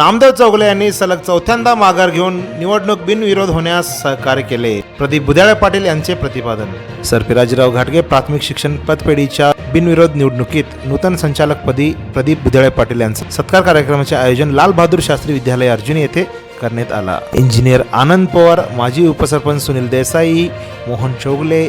नामदेव चौगले यांनी सलग चौथ्यांदा माघार घेऊन निवडणूक बिनविरोध होण्यास सहकार्य केले. प्रदीप बुधाळे पाटील यांचे प्रतिपादन. सरपिराजीराव घाटगे प्राथमिक शिक्षण पतपेढीच्या बिनविरोध निवडणुकीत नूतन संचालकपदी प्रदीप बुधाळे पाटील यांचा सत्कार कार्यक्रमाचे आयोजन लाल बहादूर शास्त्री विद्यालय अर्जुनी येथे करण्यात आला. इंजिनियर आनंद पवार माजी उपसरपंच सुनील देसाई मोहन चौगले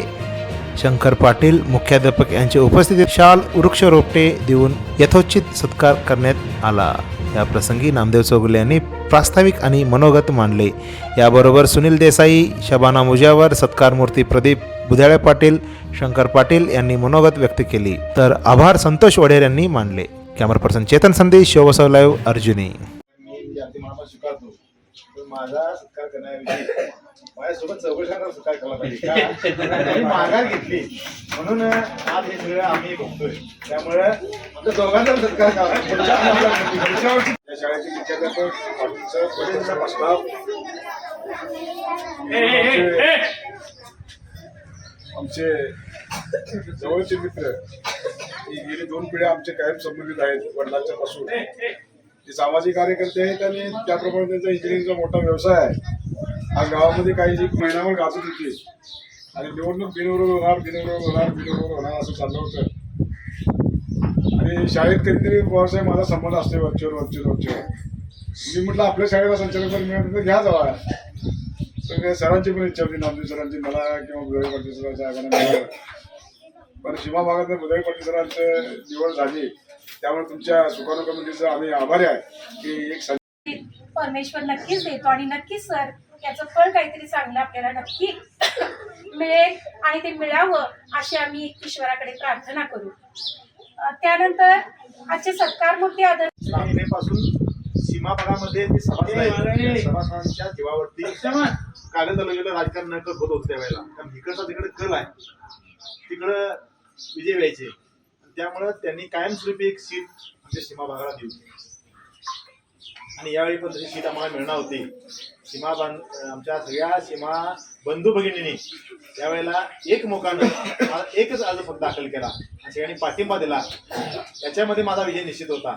शंकर पाटील मुख्याध्यापक यांच्या उपस्थितीत शाल वृक्ष रोपटे देऊन यथोचित सत्कार करण्यात आला. या प्रसंगी नामदेव चौगुले यांनी प्रास्ताविक आणि मनोगत मांडले. याबरोबर सुनील देसाई शबाना मुजावर सत्कार मूर्ती प्रदीप बुधाळे पाटील शंकर पाटील यांनी मनोगत व्यक्त केली. तर आभार संतोष वडेर यांनी मानले. कॅमेरा पर्सन चेतन संदेश शिवसव लाईव्ह अर्जुनी. माझा सत्कार करण्याऐवजी माझ्यासोबत चौकशांना सत्कार केला पाहिजे. माघार घेतली. म्हणून आज हे सगळं आम्ही बघतोय. त्यामुळे आमच्या दोघांचा सत्कार करा. या शाळेचे विद्यार्थ्यांचं पाटीलचं पटेलचा प्रस्ताव. आमचे जवळचे मित्र ही गेली दोन पिढ्या आमचे कायम संबंधित आहेत वडिलांच्या पासून. ते सामाजिक कार्यकर्ते आहेत आणि त्याप्रमाणे त्यांचा इंजिनिअरिंगचा मोठा व्यवसाय आहे. आज गावामध्ये काही जी महिनाभर गाजत होती. आणि निवडणूक बिनविरोध होणार बिनविरोध होणार बिनविरोध होणार असं चाललं होतं. आणि शाळेत कधीतरी पवारसाहेब माझा संबंध असते वरचेवर वरचेवर वरचेवर. मी म्हटलं आपल्या शाळेला संचालक मिळालं तर घ्या जावा तर त्या सरांची पण इच्छा होती नामदेव सरांची मला किंवा बुधळी पाटील सर साहेबांना पण सीमा भागात बुधळी पाटील सरांचं निवड झाली त्यामुळे तुमच्या सुकाणू कमिटीचं आम्ही आभारी आहे की एक परमेश्वर नक्कीच देतो आणि नक्कीच सर याचं फळ काहीतरी चांगलं आपल्याला नक्की मिळेल आणि ते मिळावं अशी आम्ही ईश्वराकडे प्रार्थना करू. त्यानंतर आजचे सत्कारमूर्ती आदरपासून सीमा भागामध्ये ते सभासद सभासदांच्या जीवावरती कागद गेलं राजकारण न करत होत होतं त्यावेळेला कारण इकडचा तिकडे कल आहे. तिकडं विजय व्हायचे. त्यामुळं त्यांनी कायमस्वरूपी एक सीट म्हणजे सीमा भागाला दिली. आणि यावेळी पण तशी सीट आम्हाला मिळणार होती. सीमा बांध आमच्या सगळ्या सीमा बंधू भगिनींनी त्यावेळेला एक मोकानं एकच अर्ज फक्त दाखल केला. आणि सगळ्यांनी पाठिंबा दिला. त्याच्यामध्ये माझा विजय निश्चित होता.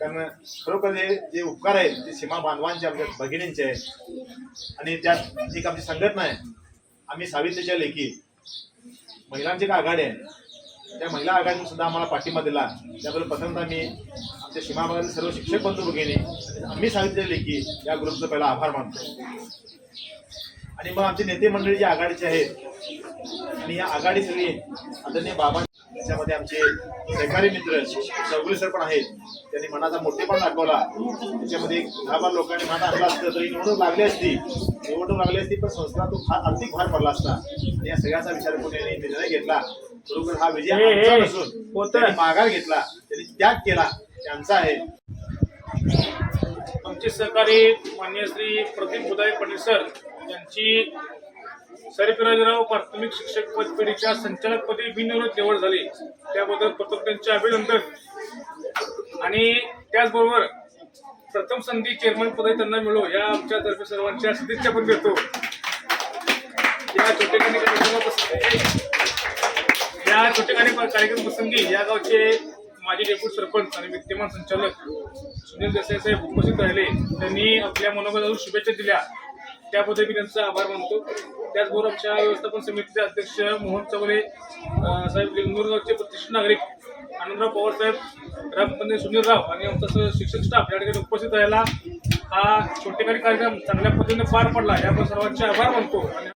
कारण खरोखर हे जे उपकार आहेत ते सीमा बांधवांचे आमच्या भगिनींचे आहेत. आणि त्यात एक आमची संघटना आहे. आम्ही सावित्रीच्या लेखी महिलांची एक आघाडी आहे. त्या महिला आघाडीने सुद्धा आम्हाला पाठिंबा दिला. त्याबद्दल प्रथमतः मी आमच्या सीमाभागातील सर्व शिक्षक बंधू भगिनी आम्ही सांगितलेले लेखी या ग्रुपचं पहिला आभार मानतो. आणि मग आमचे नेते मंडळी जे आघाडीचे आहेत आणि या आघाडी सगळी आदरणीय बाबा त्याच्यामध्ये आमचे सहकारी मित्र चौगुले सर पण आहेत. त्यांनी मनाचा मोठेपण दाखवला. त्याच्यामध्ये दहा बार लोकांनी मनात आणलं असतं तरी निवडणूक लागली असती. निवडणूक लागली असती पण संस्थातून फार आर्थिक भार पडला असता. आणि या सगळ्याचा विचार करून निर्णय घेतला. बरोबर हा विजय नसून त्यांनी माघार घेतला त्यांनी त्याग केला त्यांचा आहे. आमचे सहकारी मान्य श्री प्रदीप बुदाई पाटील सर यांची सरपिराजराव प्राथमिक शिक्षक पदपेढीच्या संचालकपदी बिनविरोध निवड झाली. त्याबद्दल प्रथम त्यांचे अभिनंदन. आणि त्याचबरोबर प्रथम संधी चेअरमन पदही त्यांना मिळो या आमच्या तर्फे सर्वांच्या सदिच्छा पण देतो. या प्रसंगी या छोटेखानी कार्यक्रम प्रसंगी या गावचे माजी डेप्युटी सरपंच आणि विद्यमान संचालक सुनील देसाई साहेब उपस्थित राहिले. त्यांनी आपल्या मनोगतातून शुभेच्छा दिल्या. त्याबद्दल मी त्यांचा आभार मानतो. त्याचबरोबर आमच्या व्यवस्थापन समितीचे अध्यक्ष मोहन चवले साहेब लिंगूरगावचे प्रतिष्ठित नागरिक आनंदराव पवार साहेब रामपंडित सुनील राव आणि आमचा शिक्षक स्टाफ या ठिकाणी उपस्थित राहिला. हा छोटेखानी कार्यक्रम चांगल्या पद्धतीने पार पडला. याबद्दल सर्वांचे आभार मानतो. आणि